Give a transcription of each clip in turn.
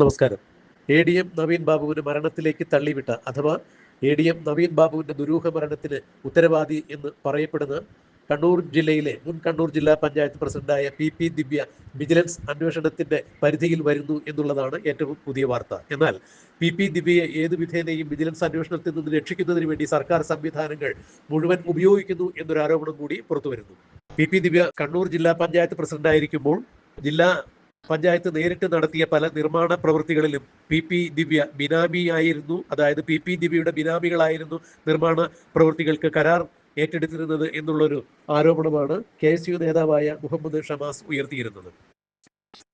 നമസ്കാരം. A D M Naveen ബാബുവിന് മരണത്തിലേക്ക് തള്ളിവിട്ട അഥവാ എ ഡി എം നവീൻ ബാബുവിന്റെ ദുരൂഹ മരണത്തിന് ഉത്തരവാദി എന്ന് പറയപ്പെടുന്ന കണ്ണൂർ ജില്ലയിലെ മുൻ കണ്ണൂർ ജില്ലാ പഞ്ചായത്ത് പ്രസിഡന്റായ പി പി ദിവ്യ വിജിലൻസ് അന്വേഷണത്തിന്റെ പരിധിയിൽ വരുന്നു എന്നുള്ളതാണ് ഏറ്റവും പുതിയ വാർത്ത. എന്നാൽ പി പി ദിവ്യയെ ഏത് വിധേനയും വിജിലൻസ് അന്വേഷണത്തിൽ നിന്ന് രക്ഷിക്കുന്നതിന് വേണ്ടി സർക്കാർ സംവിധാനങ്ങൾ മുഴുവൻ ഉപയോഗിക്കുന്നു എന്നൊരു ആരോപണം കൂടി പുറത്തുവരുന്നു. പി പി ദിവ്യ കണ്ണൂർ ജില്ലാ പഞ്ചായത്ത് പ്രസിഡന്റായിരിക്കുമ്പോൾ ജില്ലാ പഞ്ചായത്ത് നേരിട്ട് നടത്തിയ പല നിർമ്മാണ പ്രവൃത്തികളിലും പി പി ദിവ്യ ബിനാമിയായിരുന്നു. അതായത് പി പി ദിവ്യയുടെ ബിനാമികളായിരുന്നു നിർമ്മാണ പ്രവൃത്തികൾക്ക് കരാർ ഏറ്റെടുത്തിരുന്നത് എന്നുള്ളൊരു ആരോപണമാണ് കെ എസ് യു നേതാവായ മുഹമ്മദ് ഷമാസ് ഉയർത്തിയിരുന്നത്.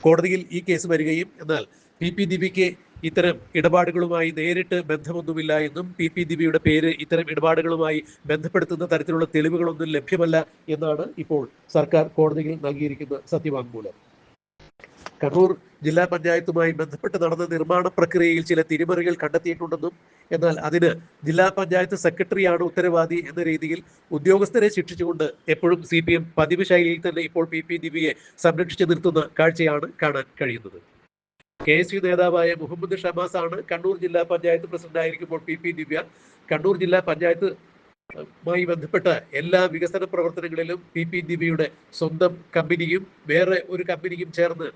കോടതിയിൽ ഈ കേസ് വരികയും എന്നാൽ പി പി ദിവ്യയ്ക്ക് ഇത്തരം ഇടപാടുകളുമായി നേരിട്ട് ബന്ധമൊന്നുമില്ല എന്നും പി പി ദിവ്യയുടെ പേര് ഇത്തരം ഇടപാടുകളുമായി ബന്ധപ്പെടുത്തുന്ന തരത്തിലുള്ള തെളിവുകളൊന്നും ലഭ്യമല്ല എന്നാണ് ഇപ്പോൾ സർക്കാർ കോടതിയിൽ നൽകിയിരിക്കുന്ന സത്യവാങ്മൂലം. കണ്ണൂർ ജില്ലാ പഞ്ചായത്തുമായി ബന്ധപ്പെട്ട് നടന്ന നിർമ്മാണ പ്രക്രിയയിൽ ചില തിരിമറികൾ കണ്ടെത്തിയിട്ടുണ്ടെന്നും എന്നാൽ അതിന് ജില്ലാ പഞ്ചായത്ത് സെക്രട്ടറിയാണ് ഉത്തരവാദി എന്ന രീതിയിൽ ഉദ്യോഗസ്ഥരെ ശിക്ഷിച്ചുകൊണ്ട് എപ്പോഴും സി പി എം പതിവ് ശൈലിയിൽ തന്നെ ഇപ്പോൾ പി പി ദിവിയെ സംരക്ഷിച്ചു നിർത്തുന്ന കാഴ്ചയാണ് കാണാൻ കഴിയുന്നത്. കെ എസ് യു നേതാവായ മുഹമ്മദ് ഷമാസ് ആണ് കണ്ണൂർ ജില്ലാ പഞ്ചായത്ത് പ്രസിഡന്റ് ആയിരിക്കുമ്പോൾ പി പി ദിവ്യ. കണ്ണൂർ ജില്ലാ പഞ്ചായത്ത് മായി ബന്ധപ്പെട്ട എല്ലാ വികസന പ്രവർത്തനങ്ങളിലും പി പി ദിവ്യയുടെ സ്വന്തം കമ്പനിയും വേറെ ഒരു കമ്പനിയും ചേർന്ന്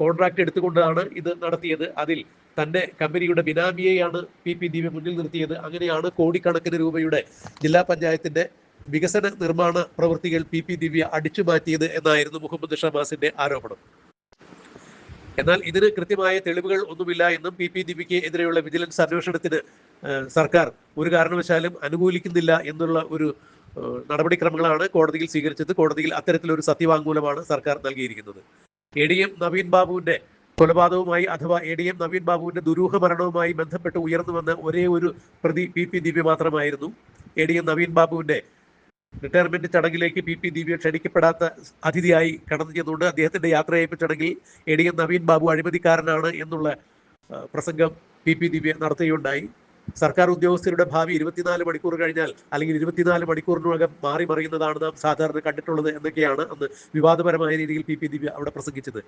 കോൺട്രാക്ട് എടുത്തുകൊണ്ടാണ് ഇത് നടത്തിയത്. അതിൽ തന്റെ കമ്പനിയുടെ ബിനാമിയെയാണ് പി പി ദീപ മുന്നിൽ നിർത്തിയത്. അങ്ങനെയാണ് കോടിക്കണക്കിന് രൂപയുടെ ജില്ലാ പഞ്ചായത്തിന്റെ വികസന നിർമ്മാണ പ്രവൃത്തികൾ പി പി ദിവ്യ അടിച്ചു മാറ്റിയത് എന്നായിരുന്നു മുഹമ്മദ് ഷമാസിന്റെ ആരോപണം. എന്നാൽ ഇതിന് കൃത്യമായ തെളിവുകൾ ഒന്നുമില്ല എന്നും പി പി ദിവ്യയ്ക്ക് എതിരെയുള്ള വിജിലൻസ് അന്വേഷണത്തിന് സർക്കാർ ഒരു കാരണവശാലും അനുകൂലിക്കുന്നില്ല എന്നുള്ള ഒരു നടപടിക്രമങ്ങളാണ് കോടതിയിൽ സ്വീകരിച്ചത്. കോടതിയിൽ അത്തരത്തിലൊരു സത്യവാങ്മൂലമാണ് സർക്കാർ നൽകിയിരിക്കുന്നത്. എ ഡി എം നവീൻ ബാബുവിന്റെ കൊലപാതകവുമായി അഥവാ എ ഡി എം നവീൻ ബാബുവിന്റെ ദുരൂഹ മരണവുമായി ബന്ധപ്പെട്ട് ഉയർന്നു വന്ന ഒരേ ഒരു പ്രതി പി പി ദിവ്യ മാത്രമായിരുന്നു. എ ഡി എം നവീൻ ബാബുവിന്റെ റിട്ടയർമെന്റ് ചടങ്ങിലേക്ക് പി പി ദിവ്യ ക്ഷണിക്കപ്പെടാത്ത അതിഥിയായി കടന്നു ചെന്നുകൊണ്ട് അദ്ദേഹത്തിന്റെ യാത്രയയപ്പ് ചടങ്ങിൽ A D M Naveen Babu അഴിമതിക്കാരനാണ് എന്നുള്ള പ്രസംഗം പി പി ദിവ്യ നടത്തുകയുണ്ടായി. സർക്കാർ ഉദ്യോഗസ്ഥരുടെ ഭാവി ഇരുപത്തിനാല് മണിക്കൂർ കഴിഞ്ഞാൽ അല്ലെങ്കിൽ ഇരുപത്തിനാല് മണിക്കൂറിനകം മാറി മറിയുന്നതാണ് നാം സാധാരണ കണ്ടിട്ടുള്ളത് എന്നൊക്കെയാണ് അന്ന് വിവാദപരമായ രീതിയിൽ പി പി ദിവ്യ അവിടെ പ്രസംഗിച്ചത്.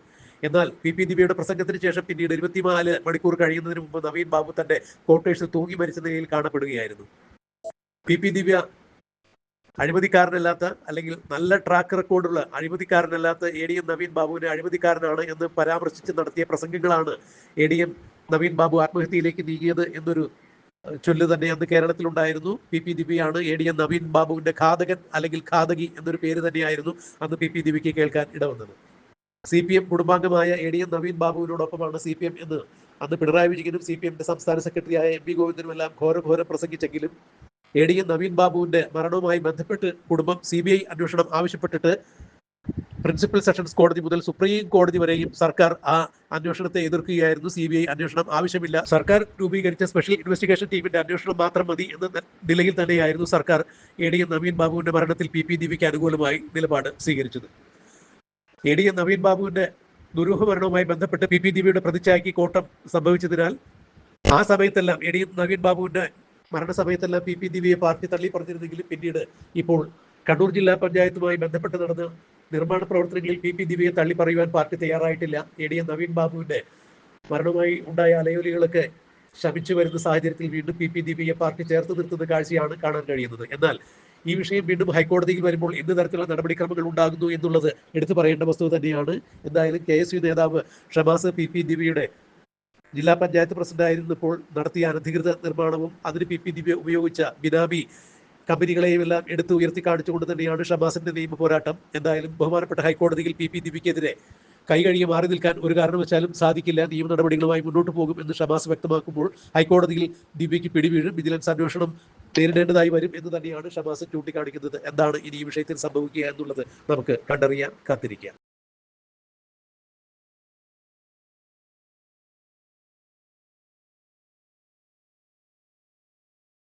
എന്നാൽ പി പി ദിവ്യയുടെ പ്രസംഗത്തിന് ശേഷം പിന്നീട് ഇരുപത്തിനാല് മണിക്കൂർ കഴിയുന്നതിന് മുമ്പ് നവീൻ ബാബു തന്റെ കോട്ടേഷൻ തൂങ്ങി മരിച്ച നിലയിൽ കാണപ്പെടുകയായിരുന്നു. പി പി ദിവ്യ അഴിമതിക്കാരനല്ലാത്ത അല്ലെങ്കിൽ നല്ല ട്രാക്ക് റെക്കോർഡുള്ള അഴിമതിക്കാരനല്ലാത്ത എ ഡി എം നവീൻ ബാബുവിനെ അഴിമതിക്കാരനാണ് എന്ന് പരാമർശിച്ച് നടത്തിയ പ്രസംഗങ്ങളാണ് A D M Naveen Babu ആത്മഹത്യയിലേക്ക് നീങ്ങിയത് എന്നൊരു ചൊല്ല് തന്നെ അന്ന് കേരളത്തിലുണ്ടായിരുന്നു. പി പി ദിപിയാണ് എ ഡി എൻ നവീൻ ബാബുവിന്റെ ഘാതകൻ അല്ലെങ്കിൽ ഘാതകി എന്നൊരു പേര് തന്നെയായിരുന്നു അന്ന് പി പി ദിപിക്ക് കേൾക്കാൻ ഇടവന്നത്. സി പി എം കുടുംബാംഗമായ എ ഡി എൻ നവീൻ ബാബുവിനോടൊപ്പമാണ് സി പി എം എന്ന് അന്ന് പിണറായി വിജയനും സി പി എമ്മിന്റെ സംസ്ഥാന സെക്രട്ടറിയായ എം പി ഗോവിന്ദനും എല്ലാം ഘോരഘോരം പ്രസംഗിച്ചെങ്കിലും എ ഡി എൻ നവീൻ ബാബുവിന്റെ മരണവുമായി ബന്ധപ്പെട്ട് കുടുംബം സി ബി ഐ അന്വേഷണം ആവശ്യപ്പെട്ടിട്ട് പ്രിൻസിപ്പൽ സെഷൻസ് കോടതി മുതൽ സുപ്രീം കോടതി വരെയും സർക്കാർ ആ അന്വേഷണത്തെ എതിർക്കുകയായിരുന്നു. സി ബി ഐ അന്വേഷണം ആവശ്യമില്ല. സർക്കാർ രൂപീകരിച്ച സ്പെഷ്യൽ ഇൻവെസ്റ്റിഗേഷൻ ടീമിന്റെ അന്വേഷണം മാത്രം മതി എന്ന നിലയിൽ തന്നെയായിരുന്നു സർക്കാർ എ ഡി എം നവീൻ ബാബുവിന്റെ മരണത്തിൽ പി പി ദീപിക്ക് അനുകൂലമായി നിലപാട് സ്വീകരിച്ചത്. എ ഡി എം നവീൻ ബാബുവിന്റെ ദുരൂഹ മരണവുമായി ബന്ധപ്പെട്ട് പി പി ദീപിയുടെ പ്രതിച്ഛായക്ക് കോട്ടം സംഭവിച്ചതിനാൽ ആ സമയത്തെല്ലാം എ ഡി എം നവീൻ ബാബുവിന്റെ മരണസമയത്തെല്ലാം പി പി ദിവ്യയെ പാർട്ടി തള്ളി പറഞ്ഞിരുന്നെങ്കിലും പിന്നീട് ഇപ്പോൾ കണ്ണൂർ ജില്ലാ പഞ്ചായത്തുമായി ബന്ധപ്പെട്ട് നടന്ന നിർമ്മാണ പ്രവർത്തനങ്ങളിൽ പി പി ദിവ്യയെ തള്ളി പറയുവാൻ പാർട്ടി തയ്യാറായിട്ടില്ല. എ ഡി എം നവീൻ ബാബുവിന്റെ മരണവുമായി ഉണ്ടായ അലയൊലികളൊക്കെ ശമിച്ചു വരുന്ന സാഹചര്യത്തിൽ വീണ്ടും പി പി ദിവ്യയെ പാർട്ടി ചേർത്ത് നിർത്തുന്ന കാഴ്ചയാണ് കാണാൻ കഴിയുന്നത്. എന്നാൽ ഈ വിഷയം വീണ്ടും ഹൈക്കോടതിയിൽ വരുമ്പോൾ എന്ത് തരത്തിലുള്ള നടപടിക്രമങ്ങൾ ഉണ്ടാകുന്നു എന്നുള്ളത് എടുത്തു പറയേണ്ട വസ്തു തന്നെയാണ്. എന്തായാലും കെ എസ് യു നേതാവ് ഷമാസ് പി പി ദിവ്യയുടെ ജില്ലാ പഞ്ചായത്ത് പ്രസിഡന്റായിരുന്നപ്പോൾ നടത്തിയ അനധികൃത നിർമ്മാണവും അതിന് പി പി ദിവ്യ ഉപയോഗിച്ച ബിനാമി കമ്പനികളെയും എല്ലാം എടുത്ത് ഉയർത്തി കാണിച്ചുകൊണ്ട് തന്നെയാണ് ഷമാസിന്റെ നിയമ പോരാട്ടം. എന്തായാലും ബഹുമാനപ്പെട്ട ഹൈക്കോടതിയിൽ പി പി കൈ കൈകഴുകി മാറി നിൽക്കാൻ ഒരു കാരണവശാലും സാധിക്കില്ല. നിയമ നടപടികളുമായി മുന്നോട്ട് പോകും എന്ന് ഷമാസ് വ്യക്തമാക്കുമ്പോൾ ഹൈക്കോടതിയിൽ ദീപിക്ക് പിടിവീഴും. വിജിലൻസ് അന്വേഷണം നേരിടേണ്ടതായി വരും എന്ന് തന്നെയാണ് ഷമാസ് ചൂണ്ടിക്കാണിക്കുന്നത്. എന്താണ് ഇനി ഈ വിഷയത്തിൽ സംഭവിക്കുക എന്നുള്ളത് നമുക്ക് കണ്ടറിയാൻ കാത്തിരിക്കാം.